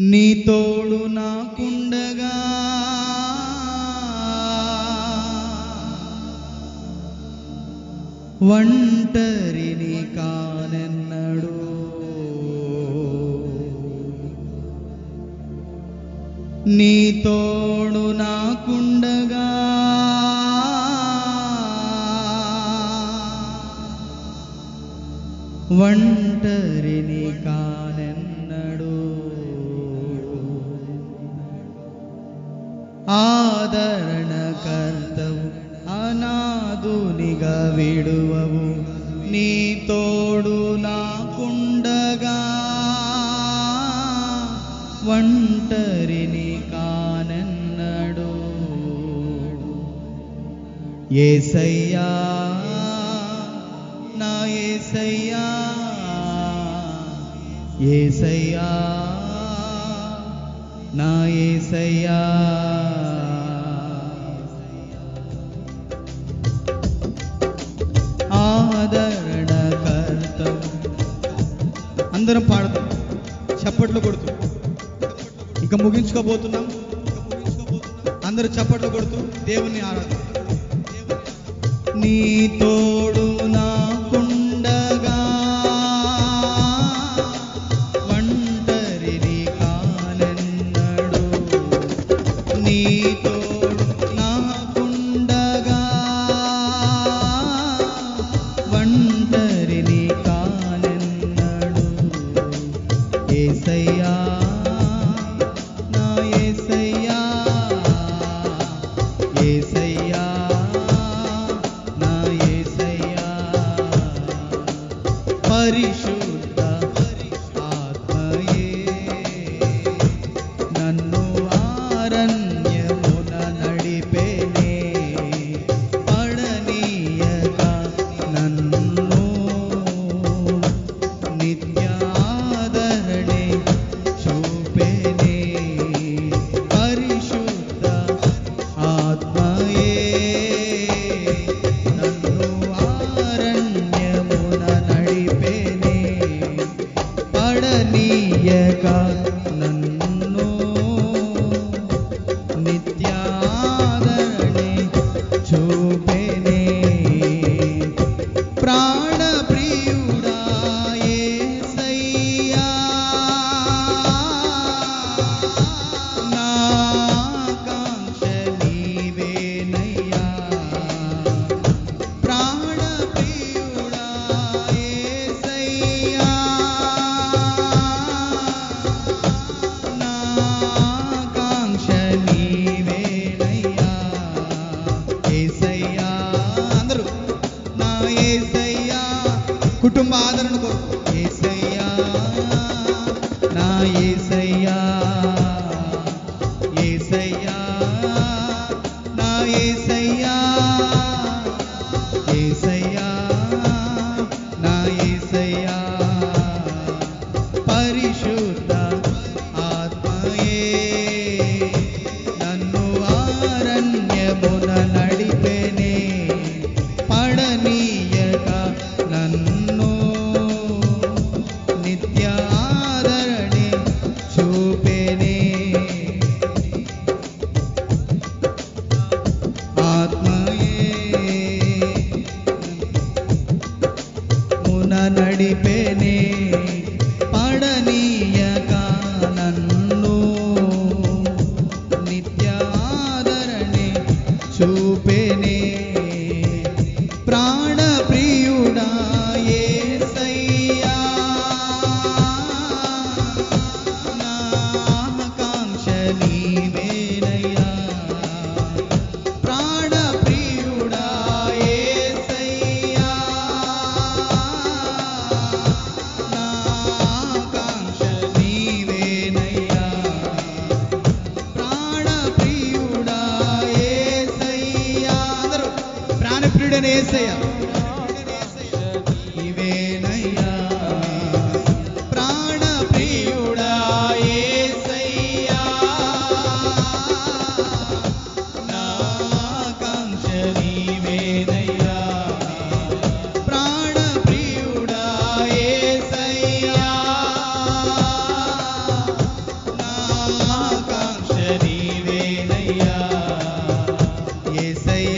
నీ తోడు నాకుండగా. ఒంటరిని కానెన్నడు. నీ తోడు నాకుండగా. ఒంటరిని కానెన్నడు ఆదరణ కర్తవు అనాదునిగా విడువవు నీ తోడు నాకుండగా ఒంటరిని కానెన్నడు ఏసయ్యా నా ఏసయ్యా ఏసయ్యా నా ఏసయ్యా. ఆదరణ కర్తం అందరం పాడతాం. చప్పట్లు కొడుతూ. ఇక ముగించుకోబోతున్నాం. అందరూ చప్పట్లు కొడుతూ దేవుణ్ణి ఆరాధన నీతో Harish தை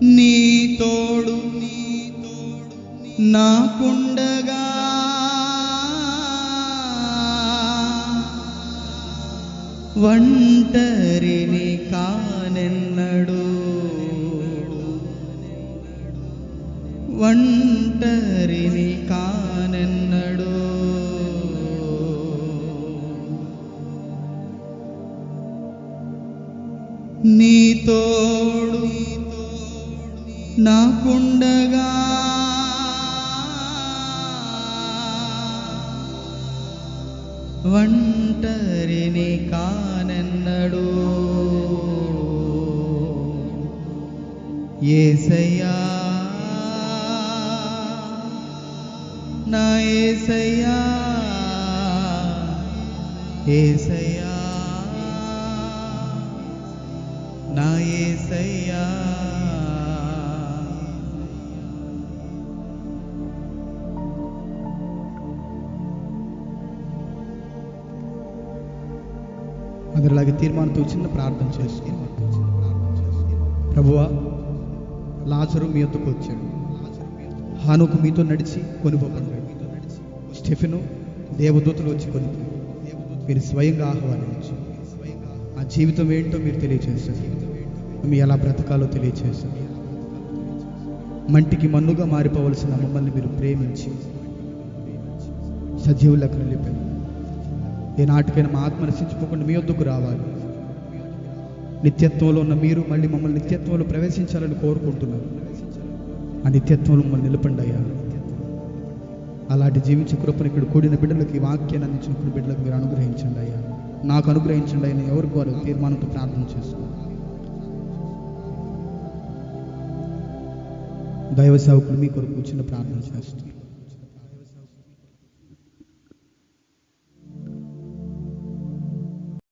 నీ తోడు నీ తోడు నాకుండగా ఒంటరిని కానెన్నడు ఒంటరిని కానెన్నడు నాకుండగా. వంటరిని కానెన్నడు. ఏసయ్యా నా ఏసయ్యా ఏసయ్యా నా ఏసయ్యా. అందరిలాగే తీర్మానంతో చిన్న ప్రార్థన చేసుకున్నాం ప్రభువా లాజరు మీ యొద్దకు వచ్చాడు. హానుకు మీతో నడిచి కొనుపోబడ్డాడు స్టెఫెను దేవదూతలు వచ్చి కొను మీరు స్వయంగా ఆహ్వానించి. ఆ జీవితం ఏంటో మీరు తెలియచేశారు మీ ఎలా బ్రతకాలో తెలియచేశారు మంటికి మన్నుగా మారిపోవలసిన మమ్మల్ని మీరు ప్రేమించి సజీవులకు నిలిపారు ఏ నాటికైనా మా ఆత్మ నశించుకోకుండా మీ వద్దకు రావాలి. నిత్యత్వంలో ఉన్న మీరు మళ్ళీ మమ్మల్ని నిత్యత్వంలో ప్రవేశించాలని కోరుకుంటున్నారు. ఆ నిత్యత్వంలో మమ్మల్ని నిలపండి అయ్యా. అలాంటి జీవించే కృపను ఇక్కడ కూడిన బిడ్డలకి ఈ వాక్యాన్ని అందించిన బిడ్డలకు మీరు అనుగ్రహించండి అయ్యా. నాకు అనుగ్రహించండి అయినా ఎవరికి వారు తీర్మానంతో ప్రార్థన చేస్తున్నాను దైవ సేవకులు మీ కొరకు చిన్న ప్రార్థన చేస్తారు